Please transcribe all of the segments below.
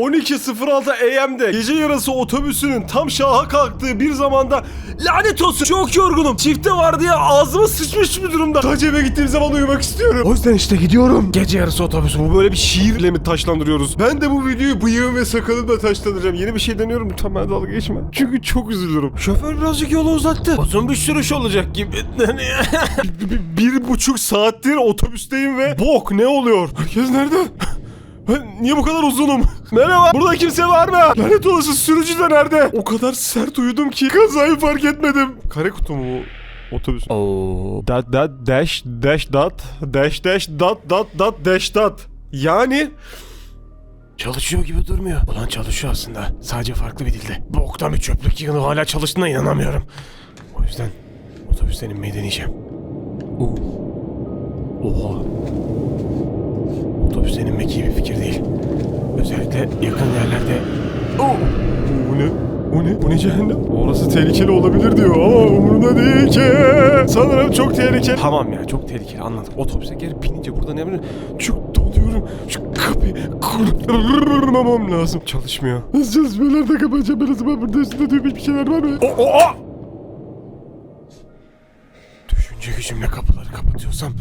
12.06 AM'de gece yarısı otobüsünün tam şaha kalktığı bir zamanda lanet olsun çok yorgunum. Çifte var diye ağzıma sıçmış bir durumda. Sadece eve gittiğim zaman uyumak istiyorum. O yüzden işte gidiyorum. Gece yarısı otobüsü bu böyle bir şiirle mi taşlandırıyoruz? Ben de bu videoyu bıyığım ve sakalımla taşlandıracağım. Yeni bir şey deniyorum lütfen ben dalga geçme. Çünkü çok üzülürüm. Şoför birazcık yolu uzattı. Uzun bir sürüş olacak gibi. bir, bir- bir buçuk saattir otobüsteyim ve bok ne oluyor? Herkes nerede? Niye bu kadar uzunum? Merhaba. Burada kimse var mı? Lanet olası sürücü de nerede? O kadar sert uyudum ki kazayı fark etmedim. Kare kutu mu bu? Otobüs. Oo. Dat dat dash dash dat dash dash dat dat dat dash dat. Yani Çalışıyor gibi durmuyor. Ulan çalışıyor aslında. Sadece farklı bir dilde. Boktan bir çöplük yığını hala çalıştığına inanamıyorum. O yüzden otobüsten inmeyi deneyeceğim. Oo. Oha. Otobüsten inmek iyi bir fikir değil. Özellikle yakın yerlerde. Oo. Bu ne? O ne? Bu ne cehennem? Orası tehlikeli olabilir diyor ama umurunda değil ki. Sanırım çok tehlikeli. Tamam ya çok tehlikeli anladık. Otobüse geri binince burada ne bileyim çok donuyorum. Şu kapıyı kırmamam lazım. Çalışmıyor. Nasıl çalışmıyor? Nerede kapatacağım ben o zaman burada üstünde bir şeyler var mı? O, o, o! Gücümle kapıları kapatıyorsam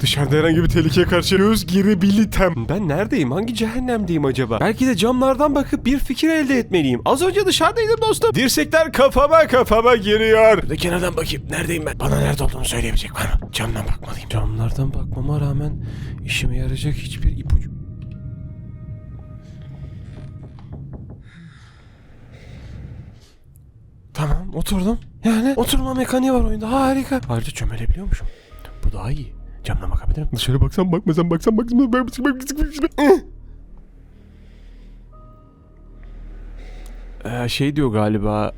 dışarıda herhangi bir tehlikeye karşı göz girebilitem. Ben neredeyim? Hangi cehennemdeyim acaba? Belki de camlardan bakıp bir fikir elde etmeliyim. Az önce dışarıdaydım dostum. Dirsekler kafama kafama giriyor. Bir de kenardan bakayım. Neredeyim ben? Bana nerede olduğumu söyleyebilecek var? Camdan bakmalıyım. Camlardan bakmama rağmen işime yarayacak hiçbir ipucu... Tamam oturdum. Yani oturma mekaniği var oyunda harika. Ayrıca çömelebiliyormuşum. Bu daha iyi. Camdan bakabilirim. Dışarı baksam bakmasam baksam baksam ben ee, şey diyor galiba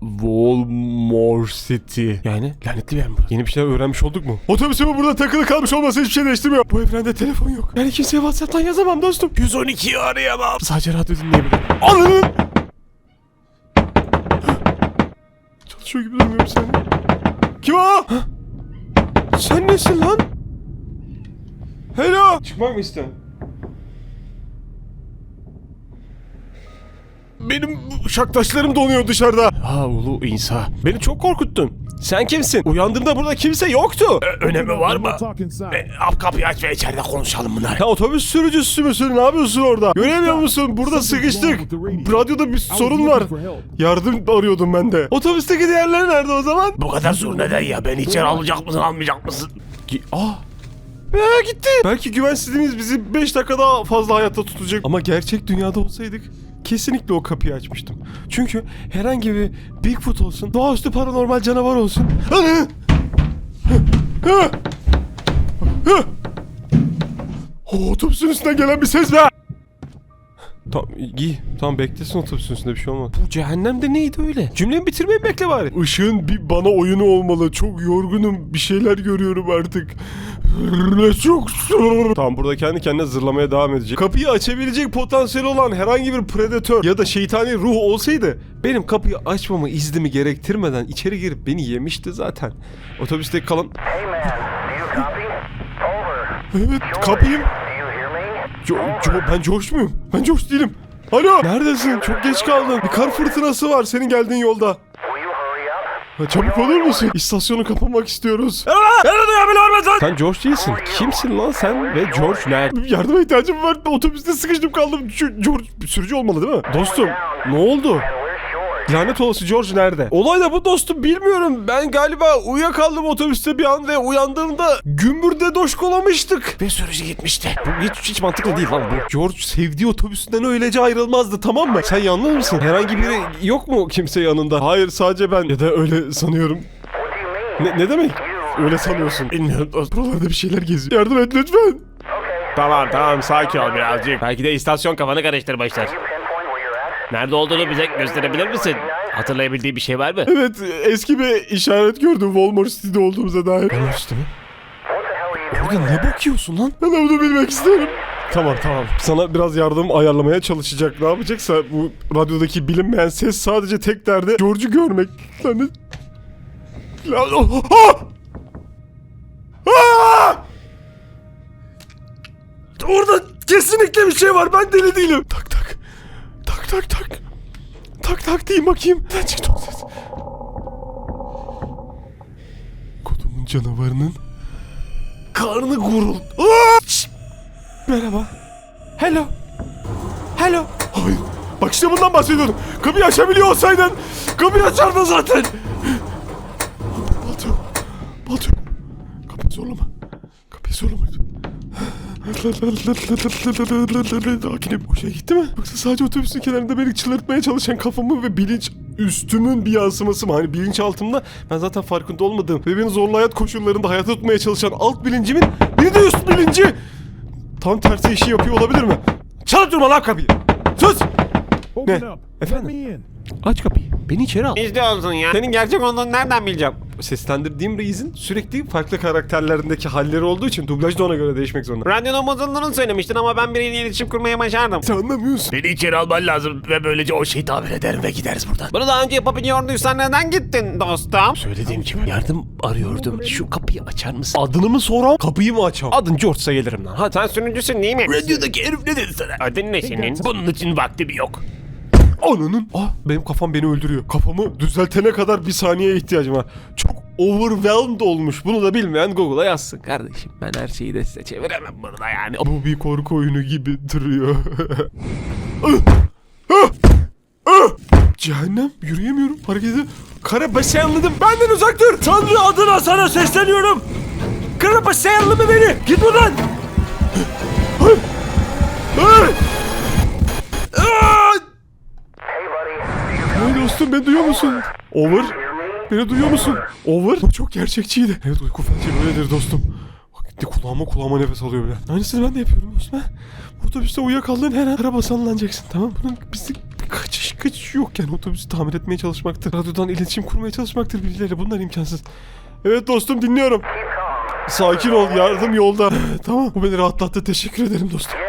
Walmore City. Yani lanetli bir yer mi burası? Yeni bir şeyler öğrenmiş olduk mu? Otobüsümün burada takılı kalmış olması hiçbir şey değiştirmiyor. Bu evrende telefon yok. Yani kimseye WhatsApp'tan yazamam dostum. 112'yi arayamam. Sadece radyo dinleyebilirim. Ananın! Çalışıyor gibi durmuyor bir saniye. Kim o? Sen nesin lan? Hello. Çıkmak mı istiyorsun? Benim şaktaşlarım donuyor dışarıda. Ha ulu İsa. Beni çok korkuttun. Sen kimsin? Uyandığımda burada kimse yoktu. önemi var mı? Ab kapıyı aç ve içeride konuşalım bunlar. Ya otobüs sürücüsü müsün? Ne yapıyorsun orada? Göremiyor musun? Burada sıkıştık. Radyoda bir sorun var. Yardım arıyordum ben de. Otobüsteki diğerleri nerede o zaman? Bu kadar zor neden ya? Beni içeri alacak mısın almayacak mısın? Gi- Aa. Ee, gitti. Belki güvensizliğimiz bizi 5 dakika daha fazla hayatta tutacak. Ama gerçek dünyada olsaydık kesinlikle o kapıyı açmıştım. Çünkü herhangi bir Bigfoot olsun, doğaüstü paranormal canavar olsun. Otobüsün üstünden gelen bir ses be! Tamam giy. Tamam beklesin otobüsün üstünde bir şey olmaz. Bu cehennemde neydi öyle? Cümlemi bitirmeyi bekle bari. Işığın bir bana oyunu olmalı. Çok yorgunum. Bir şeyler görüyorum artık. Çok zor. Tamam burada kendi kendine zırlamaya devam edecek. Kapıyı açabilecek potansiyeli olan herhangi bir predatör ya da şeytani ruh olsaydı benim kapıyı açmamı iznimi gerektirmeden içeri girip beni yemişti zaten. Otobüste. Hey man? Over. Evet kapıyım... Jo Jo ben George muyum? Ben George değilim. Alo. Neredesin? Çok geç kaldın. Bir kar fırtınası var senin geldiğin yolda. Ha, çabuk olur musun? İstasyonu kapamak istiyoruz. Sen George değilsin. Kimsin lan sen ve George nerede? Yardıma ihtiyacım var. Otobüste sıkıştım kaldım. Şu George sürücü olmalı değil mi? Dostum ne oldu? Lanet olası George nerede? Olay da bu dostum bilmiyorum. Ben galiba uyuyakaldım otobüste bir an ve uyandığımda gümbürde doşkolamıştık. Ve sürücü gitmişti. Bu hiç, hiç mantıklı değil lan bu. George sevdiği otobüsünden öylece ayrılmazdı tamam mı? Sen yalnız mısın? Herhangi biri yok mu kimse yanında? Hayır sadece ben. Ya da öyle sanıyorum. Ne, ne demek? Öyle sanıyorsun. Bilmiyorum. Buralarda bir şeyler geziyor. Yardım et lütfen. Tamam tamam sakin ol birazcık. Belki de istasyon kafanı karıştırmıştır. Nerede olduğunu bize gösterebilir misin? Hatırlayabildiği bir şey var mı? Evet eski bir işaret gördüm Walmart City'de olduğumuza dair. Walmart City mi? Orada ne bakıyorsun lan? Ben bunu bilmek istiyorum. Tamam tamam. Sana biraz yardım ayarlamaya çalışacak. Ne yapacaksa bu radyodaki bilinmeyen ses sadece tek derdi George'u görmek. Lan ne... Lan... Ah! Ah! Orada kesinlikle bir şey var. Ben deli değilim. Tak tak. tak tak. Diyeyim bakayım. Lan çıktı o ses. Kodumun canavarının karnı gurul. Şşt! Merhaba. Hello. Hello. Hayır. Bak işte bundan bahsediyordum. Kapıyı açabiliyor olsaydın. Kapıyı açardın zaten. Hakinim hoşuna gitti mi? Yoksa sadece otobüsün kenarında beni çıldırtmaya çalışan kafamı ve bilinç üstümün bir yansıması mı? Hani bilinçaltımda ben zaten farkında olmadığım ve beni zorlu hayat koşullarında hayata tutmaya çalışan alt bilincimin bir de üst bilinci tam tersi işi yapıyor olabilir mi? Çalıp durma lan kapıyı! Sus! Ne? Efendim? Aç kapıyı. Beni içeri al. İzliyorsun ya. Senin gerçek olduğunu nereden bileceğim? Seslendirdiğim reis'in sürekli farklı karakterlerindeki halleri olduğu için dublaj da ona göre değişmek zorunda. Radyonun bozulduğunu söylemiştin ama ben biriyle iletişim kurmayı başardım. Sen anlamıyorsun. Beni içeri alman lazım ve böylece o şeyi tamir ederim ve gideriz buradan. Bunu daha önce yapabiliyorduysan neden gittin dostum? Söylediğim gibi yardım arıyordum. Şu kapıyı açar mısın? Adını mı soram? Kapıyı mı açam? Adın George'sa gelirim lan. Hadi. Sen sürücüsün değil mi? Radyodaki herif ne dedi sana? Adın ne senin? Bunun için vaktim yok. Ananın. Ah benim kafam beni öldürüyor. Kafamı düzeltene kadar bir saniyeye ihtiyacım var. Çok overwhelmed olmuş. Bunu da bilmeyen Google'a yazsın. Kardeşim ben her şeyi de size çeviremem burada yani. Bu bir korku oyunu gibi duruyor. Cehennem yürüyemiyorum hareket edemiyorum. Karabaşı anladım benden uzak dur. Tanrı adına sana sesleniyorum. Karabaşı anladı beni. Git buradan. Dostum beni duyuyor musun? Over. Beni duyuyor musun? Over. Bu çok gerçekçiydi. Evet uyku felci böyledir dostum. Bak gitti kulağıma kulağıma nefes alıyor bile. Aynısını ben de yapıyorum dostum. ha. Otobüste uyuyakaldığın her an araba sallanacaksın tamam? Bunun bizde bir kaçış kaçış yok yani otobüsü tamir etmeye çalışmaktır. Radyodan iletişim kurmaya çalışmaktır birileriyle bunlar imkansız. Evet dostum dinliyorum. Sakin ol yardım yolda. tamam bu beni rahatlattı teşekkür ederim dostum.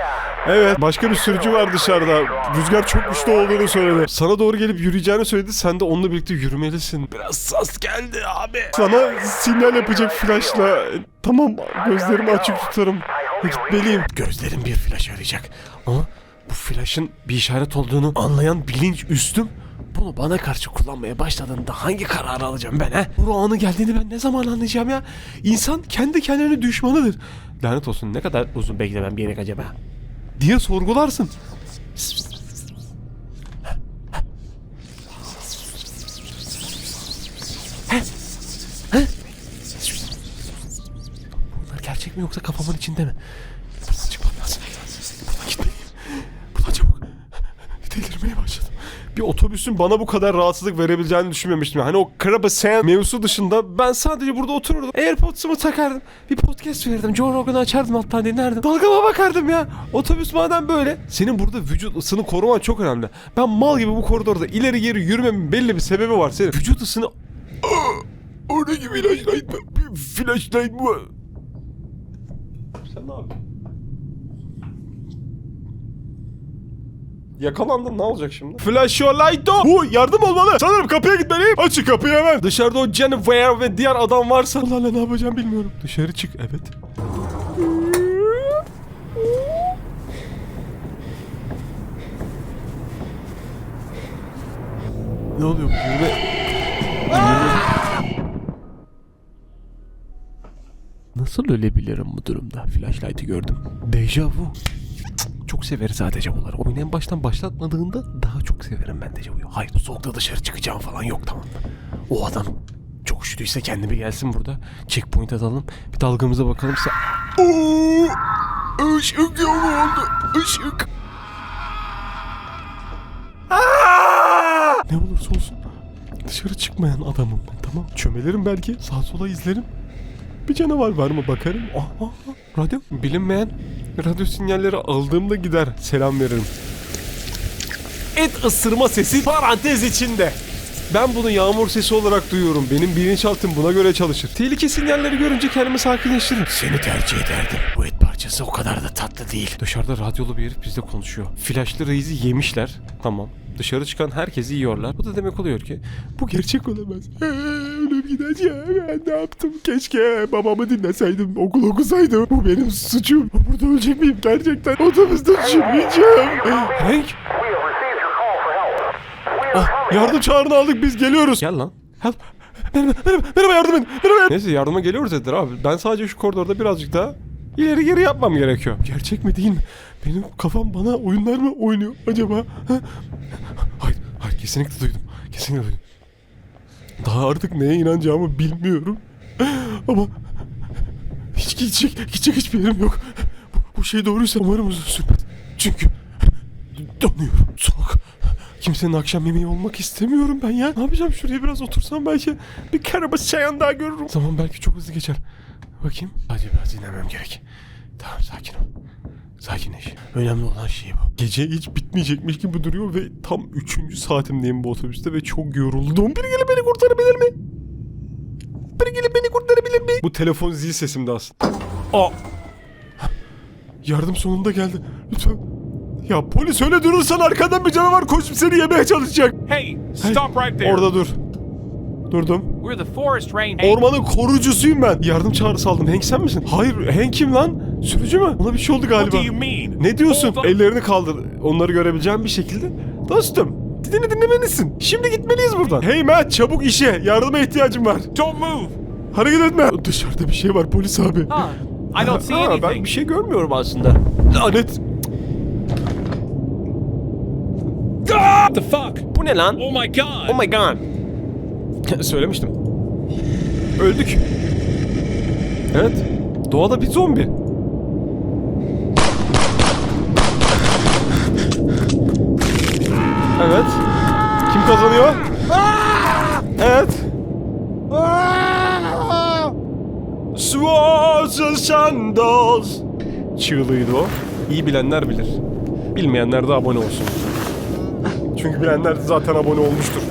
Evet başka bir sürücü var dışarıda. Rüzgar çok güçlü olduğunu söyledi. Sana doğru gelip yürüyeceğini söyledi. Sen de onunla birlikte yürümelisin. Biraz sas geldi abi. Sana sinyal yapacak flashla. Tamam gözlerimi açık tutarım. Gitmeliyim. Gözlerim bir flash arayacak. Ama bu flashın bir işaret olduğunu anlayan bilinç üstüm bunu bana karşı kullanmaya başladığında hangi kararı alacağım ben he? Bu anı geldiğini ben ne zaman anlayacağım ya? İnsan kendi kendine düşmanıdır. Lanet olsun ne kadar uzun beklemem gerek acaba? Diye sorgularsın. Bunlar gerçek mi yoksa kafamın içinde mi? Buradan çıkmam lazım. Buradan gitmeliyim. Buradan çabuk. Delirmeye başladım. Bir otobüsün bana bu kadar rahatsızlık verebileceğini düşünmemiştim. Hani o Karabasan mevzusu dışında ben sadece burada otururdum. Airpods'umu takardım. Bir podcast verirdim. Joe Rogan'ı açardım alttan dinlerdim. Dalgama bakardım ya. Otobüs madem böyle. Senin burada vücut ısını koruman çok önemli. Ben mal gibi bu koridorda ileri geri yürümemin belli bir sebebi var. Senin vücut ısını... Oradaki flashlight mı? Bir flashlight mı? Sen ne yapıyorsun? Yakalandın ne olacak şimdi? Flash your light. Bu yardım olmalı. Sanırım kapıya gitmeliyim. Açın kapıyı hemen. Dışarıda o Jennifer ve diğer adam varsa. Allah ne yapacağım bilmiyorum. Dışarı çık evet. Ne oluyor? Yürüme... Nasıl ölebilirim bu durumda? Flashlight'ı gördüm. Deja vu. Cık, Çok severiz ha dejavuları. Oyunu en baştan başlatmadığında daha çok severim ben dejavuyu. Hayır soğukta dışarı çıkacağım falan yok tamam mı? O adam çok üşüdüyse kendime gelsin burada. Checkpoint atalım. Bir dalgamıza bakalım. Sa- Oo! Işık yok oldu. Işık. Aa! Ne olursa olsun dışarı çıkmayan adamım ben tamam. Çömelirim belki. Sağa sola izlerim. Bir canavar var mı bakarım. Aha, radyo. Bilinmeyen radyo sinyalleri aldığımda gider. Selam veririm. Et ısırma sesi parantez içinde. Ben bunu yağmur sesi olarak duyuyorum. Benim bilinçaltım buna göre çalışır. Tehlike sinyalleri görünce kendimi sakinleştiririm. Seni tercih ederdim. Bu et parçası o kadar da tatlı değil. Dışarıda radyolu bir herif bizle konuşuyor. Flaşlı reisi yemişler. Tamam. Dışarı çıkan herkesi yiyorlar. Bu da demek oluyor ki bu gerçek olamaz. Ölüp gideceğim. Ben ne yaptım? Keşke babamı dinleseydim. Okul okusaydım. Bu benim suçum. Burada ölecek miyim gerçekten? Otobüste düşürmeyeceğim. Hank? Call Yardım çağrını aldık biz geliyoruz. Gel lan. Help. Merhaba, merhaba, merhaba yardım edin. Merhaba. Neyse yardıma geliyoruz dediler abi. Ben sadece şu koridorda birazcık daha ileri geri yapmam gerekiyor. Gerçek mi değil mi? Benim kafam bana oyunlar mı oynuyor acaba? Ha? Hayır, hayır kesinlikle duydum. Kesinlikle duydum. Daha artık neye inanacağımı bilmiyorum. Ama hiç gidecek, gidecek hiçbir yerim yok. Bu, şey doğruysa umarım uzun sürmez. Çünkü donuyorum. Soğuk. Kimsenin akşam yemeği olmak istemiyorum ben ya. Ne yapacağım şuraya biraz otursam belki bir karabaş çayan daha görürüm. Zaman belki çok hızlı geçer. Bakayım. Hadi biraz dinlemem gerek. Tamam sakin ol. Sakinleş. Önemli olan şey bu. Gece hiç bitmeyecekmiş gibi duruyor ve tam 3. saatimdeyim bu otobüste ve çok yoruldum. Biri gelip beni kurtarabilir mi? Biri gelip beni kurtarabilir mi? Bu telefon zil sesimde aslında. Aa. Yardım sonunda geldi. Lütfen. Ya polis öyle durursan arkadan bir canavar koşup seni yemeye çalışacak. Hey, stop right there. Orada dur. Durdum. We're the Forest Ranger. Ormanın korucusuyum ben. Yardım çağrısı aldım. Hank sen misin? Hayır Hank kim lan? Sürücü mü? Ona bir şey oldu What galiba. do you mean? Ne diyorsun? Ellerini kaldır. Onları görebileceğim bir şekilde. Dostum. Dediğini dinlemelisin. Şimdi gitmeliyiz buradan. Hey Matt çabuk işe. Yardıma ihtiyacım var. Don't move. Hareket etme. Dışarıda bir şey var polis abi. Ah, I don't see Ha, anything. ben bir şey görmüyorum aslında. Lanet. What the fuck? Bu ne lan? Oh my god. Oh my god. Söylemiştim. Öldük. Evet. Doğada bir zombi. Evet. Kim kazanıyor? Evet. Swords and sandals. Çığlığıydı o. İyi bilenler bilir. Bilmeyenler de abone olsun. Çünkü bilenler zaten abone olmuştur.